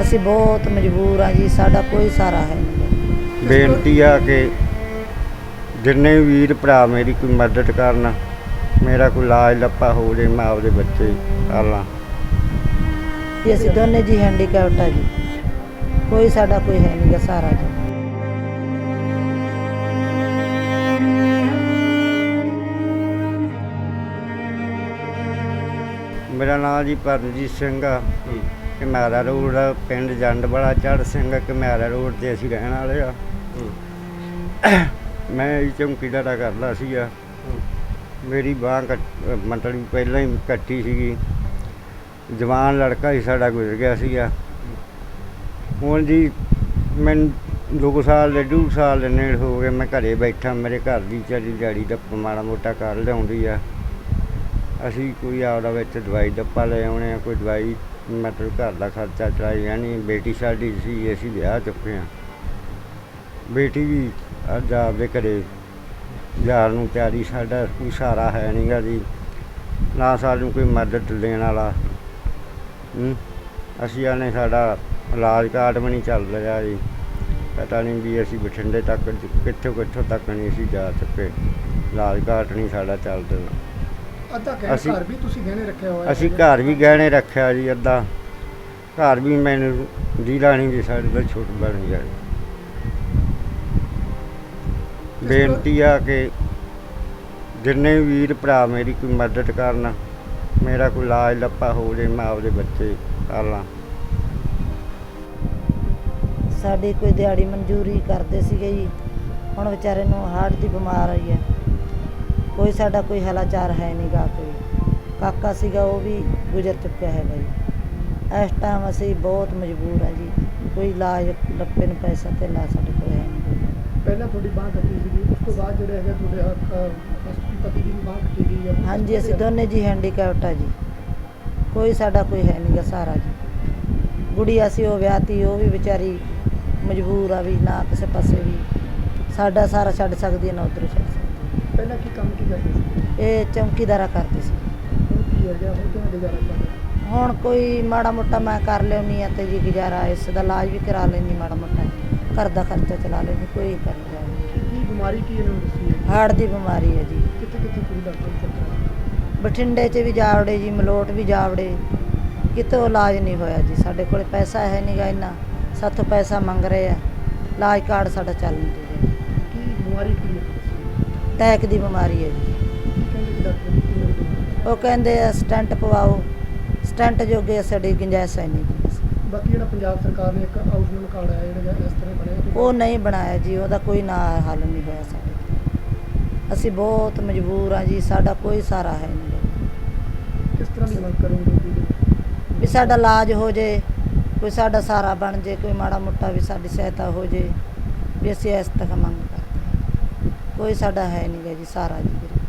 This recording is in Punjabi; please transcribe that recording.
ਅਸੀਂ ਬਹੁਤ ਮਜਬੂਰ ਆ ਜੀ ਸਾਡਾ ਕੋਈ ਸਹਾਰਾ ਹੈ ਨਹੀਂ। ਬੇਨਤੀ ਆ ਕਿ ਜਿੰਨੇ ਵੀ ਵੀਰ ਭਰਾ ਮੇਰੀ ਕੋਈ ਮਦਦ ਕਰਨ ਮੇਰਾ ਕੋਈ ਇਲਾਜ ਲੱਪਾ ਹੋ ਜੇ ਮੈਂ ਆਪਦੇ ਬੱਚੇ ਪਾਲਾਂ। ਜੀ ਅਸੀਂ ਦੋਨੇ ਜੀ ਹੈਂਡੀਕੈਪਟ ਆ ਜੀ। ਕੋਈ ਸਾਡਾ ਕੋਈ ਹੈ ਨਹੀਂਗਾ ਸਹਾਰਾ ਜੀ। ਮੇਰਾ ਨਾਮ ਜੀ ਪਰਮਜੀਤ ਸਿੰਘ ਆ। ਕਮਿਆਰਾ ਰੋਡ ਪਿੰਡ ਜੰਡ ਬੜਾ ਚੜ ਸਿੰਘ ਕਮਿਆਰਾ ਰੋਡ ਤੇ ਅਸੀਂ ਰਹਿਣ ਵਾਲੇ ਆ। ਮੈਂ ਇਹ ਚੌਂਕੀਦਾਰਾ ਕਰਦਾ ਸੀਗਾ। ਮੇਰੀ ਬਾਂਹ ਵੀ ਪਹਿਲਾਂ ਹੀ ਕੱਟੀ ਸੀਗੀ। ਜਵਾਨ ਲੜਕਾ ਹੀ ਸਾਡਾ ਗੁਜ਼ਰ ਗਿਆ ਸੀਗਾ। ਹੁਣ ਜੀ ਮੈਨੂੰ ਦੋ ਸਾਲ ਦੇ ਡੂਢ ਸਾਲ ਦੇ ਨੇੜੇ ਹੋ ਗਏ। ਮੈਂ ਘਰੇ ਬੈਠਾ ਮੇਰੇ ਘਰ ਦੀ ਚਾਰੀ ਦਿਹਾੜੀ ਦਾ ਮਾੜਾ ਮੋਟਾ ਕਰ ਲਿਆਉਂਦੀ ਆ। ਅਸੀਂ ਕੋਈ ਆਪਦਾ ਵਿੱਚ ਦਵਾਈ ਡੱਪਾ ਲੈ ਆਉਣੇ ਆ ਕੋਈ ਦਵਾਈ ਮਤਲਬ ਘਰ ਦਾ ਖਰਚਾ ਚਲਾਈ ਜਾਣੀ, ਬੇਟੀ ਸਾਡੀ ਸੀ, ਅਸੀਂ ਵਿਆਹ ਚੁੱਕੇ ਹਾਂ। ਬੇਟੀ ਵੀ ਅੱਜ ਆਪਦੇ ਘਰੇ, ਯਾਰ ਨੂੰ ਤਿਆਰੀ ਸਾਡਾ ਕੋਈ ਸਹਾਰਾ ਹੈ ਨਹੀਂਗਾ ਜੀ। ਨਾ ਸਾਨੂੰ ਕੋਈ ਮਦਦ ਦੇਣ ਵਾਲਾ। ਅਸੀਂ ਆਨੇ ਸਾਡਾ ਇਲਾਜ ਕਾਰਡ ਵੀ ਨਹੀਂ ਚੱਲ ਰਿਹਾ ਜੀ। ਪਤਾ ਨਹੀਂ ਵੀ ਅਸੀਂ ਬਠਿੰਡੇ ਤੱਕ ਕਿੱਥੋਂ ਕਿੱਥੋਂ ਤੱਕ ਨਹੀਂ ਅਸੀਂ ਜਾ ਚੁੱਕੇ। ਇਲਾਜ ਕਾਰਡ ਨਹੀਂ ਸਾਡਾ ਚੱਲਦਾ ਅੱਧਾ ਕਹਿ ਅਸੀਂ- ਘਰ ਵੀ ਤੁਸੀਂ ਗਹਿਣੇ ਰੱਖਿਆ ਹੋਇਆ ਅਸੀਂ ਹੈਗਾ। ਘਰ ਵੀ ਗਹਿਣੇ ਰੱਖਿਆ ਜੀ ਅੱਧਾ। ਘਰ ਵੀ ਮੈਨੂੰ ਦੀਦਾ ਨਹੀਂ ਜੀ ਸਾਡੇ ਦਾ ਛੋਟ ਬਣ ਗਿਆ ਬੇਨਤੀ ਆ ਕਿ ਜਿੰਨੇ ਵੀ ਵੀਰ ਭਰਾ ਮੇਰੀ ਕੋਈ ਮਦਦ ਕਰਨ ਮੇਰਾ ਕੋਈ ਇਲਾਜ ਲੱਪਾ ਹੋ ਜੇ ਮੈਂ ਆਪਦੇ ਬੱਚੇ ਪਾਲਾਂ ਸਾਡੀ ਕੋਈ ਦਿਹਾੜੀ ਮਨਜ਼ੂਰੀ ਕਰਦੇ ਸੀਗੇ ਜੀ ਹੁਣ ਵਿਚਾਰੇ ਨੂੰ ਹਾਰਟ ਦੀ ਬਿਮਾਰ ਆਈ ਹੈ। ਕੋਈ ਸਾਡਾ ਕੋਈ ਹਲਾਚਾਰ ਹੈ ਨਹੀਂਗਾ ਕੋਈ। ਕਾਕਾ ਸੀਗਾ ਉਹ ਵੀ ਗੁਜ਼ਰ ਚੁੱਕਿਆ ਹੈਗਾ ਜੀ ਇਸ ਟਾਈਮ ਅਸੀਂ ਬਹੁਤ ਮਜਬੂਰ ਆ ਜੀ। ਕੋਈ ਇਲਾਜ ਲੱਪੇ ਨੂੰ ਪੈਸਾ ਤੇ ਲਾ ਸਾਡੇ ਕੋਲ ਹੈ ਨਹੀਂ ਪਹਿਲਾਂ ਤੁਹਾਡੀ ਬਾਂਹ ਕੱਟੀ ਸੀਗੀ ਉਸ ਤੋਂ ਬਾਅਦ ਜਿਹੜੇ ਹੈਗੇ ਤੁਹਾਡੇ ਪਤੀ ਦੀ ਬਾਂਹ ਕੱਟੀ ਗਈ ਹੈ ਹਾਂਜੀ ਅਸੀਂ ਦੋਨੇ ਜੀ ਹੈਂਡੀਕੈਪਟ ਆ ਜੀ। ਕੋਈ ਸਾਡਾ ਕੋਈ ਹੈ ਨਹੀਂਗਾ ਸਹਾਰਾ ਜੀ। ਗੁੜੀਆ ਸੀ ਉਹ ਵਿਆਹਤੀ ਉਹ ਵੀ ਵਿਚਾਰੀ ਮਜਬੂਰ ਆ ਵੀ ਨਾ ਕਿਸੇ ਪਾਸੇ ਵੀ। ਸਾਡਾ ਸਾਰਾ ਛੱਡ ਸਕਦੀ ਹੈ ਨਾ ਉਧਰ ਛੱਡ ਸਕਦੀ। ਹੈ। ਪਹਿਲਾਂ ਕੀ ਕੰਮ ਕੀ ਕਰਦੇ ਸੀ? ਇਹ ਚੌਂਕੀਦਾਰਾ ਕਰਦੇ ਸੀ। ਹੁਣ ਕੀ ਹੈ ਗਿਆ? ਹੁਣ ਕਿਵੇਂ ਗੁਜ਼ਾਰਾ ਚੱਲਦਾ ਹੁਣ ਕੋਈ ਮਾੜਾ ਮੋਟਾ ਮੈਂ ਕਰ ਲਿਆਉਂਦੀ ਆ ਤੇ ਜੀ ਗੁਜ਼ਾਰਾ ਇਸ ਦਾ ਇਲਾਜ ਵੀ ਕਰਾ ਲੈਂਦੀ ਮਾੜਾ ਮੋਟਾ। ਘਰ ਦਾ ਖਰਚਾ ਚਲਾ ਲੈਂਦੀ ਕੋਈ ਕਰ ਲਿਆ ਕੀ ਬਿਮਾਰੀ ਕੀ ਇਹਨਾਂ ਦੱਸੀ ਹੈ ਹਾਰਟ ਦੀ ਬਿਮਾਰੀ ਹੈ ਜੀ। ਕਿੱਥੇ ਕਿੱਥੇ ਕੋਈ ਡਾਕਟਰ ਚੱਲਦਾ ਬਠਿੰਡੇ 'ਚ ਵੀ ਜਾਵੜੇ ਜੀ ਮਲੋਟ ਵੀ ਜਾਵੜੇ। ਕਿਤੋਂ ਇਲਾਜ ਨਹੀਂ ਹੋਇਆ ਜੀ। ਸਾਡੇ ਕੋਲ ਪੈਸਾ ਹੈ ਨਹੀਂਗਾ ਇੰਨਾ। ਸਾਥੋਂ ਪੈਸਾ ਮੰਗ ਰਹੇ ਆ। ਇਲਾਜ ਕਾਰਡ ਸਾਡਾ ਚੱਲ ਨਹੀਂ ਰਿਹਾ। ਕੀ ਕੀ ਦੱਸੀ ਟੈਕ ਦੀ ਬਿਮਾਰੀ ਹੈ ਜੀ। ਉਹ ਕਹਿੰਦੇ ਆ ਸਟੈਂਟ ਪਵਾਓ। ਸਟੈਂਟ ਜੋਗੇ ਸਾਡੀ ਗੁੰਜਾਇਸ਼ ਹੈ ਨਹੀਂ। ਬਾਕੀ ਜਿਹੜਾ ਪੰਜਾਬ ਸਰਕਾਰ ਨੇ ਇੱਕ ਆਯੁਸ਼ਮਾਨ ਕਾਰਡ ਆਇਆ ਜਿਹੜਾ ਇਸ ਤਰ੍ਹਾਂ ਬਣਿਆ ਉਹ ਨਹੀਂ ਬਣਾਇਆ ਜੀ ਉਹਦਾ ਕੋਈ ਨਾ ਹੱਲ ਨਹੀਂ ਹੋਇਆ ਸਾਡੇ ਅਸੀਂ ਬਹੁਤ ਮਜਬੂਰ ਆ ਜੀ ਸਾਡਾ ਕੋਈ ਸਹਾਰਾ ਹੈ ਨਹੀਂ। ਕਿਸ ਤਰ੍ਹਾਂ ਦੀ ਮੰਗ ਕਰੋਗੇ ਤੁਸੀਂ? ਵੀ ਸਾਡਾ ਇਲਾਜ ਹੋ ਜੇ ਕੋਈ ਸਾਡਾ ਸਹਾਰਾ ਬਣ ਜੇ ਕੋਈ ਮਾੜਾ ਮੋਟਾ ਵੀ ਸਾਡੀ ਸਹਾਇਤਾ ਹੋ ਜੇ ਵੀ ਅਸੀਂ ਇਸ ਤੱਕ ਮੰਗ। ਕੋਈ ਸਾਡਾ ਹੈ ਨਹੀਂ ਗਾ ਜੀ ਸਹਾਰਾ ਜੀ। ਵੀਰੇ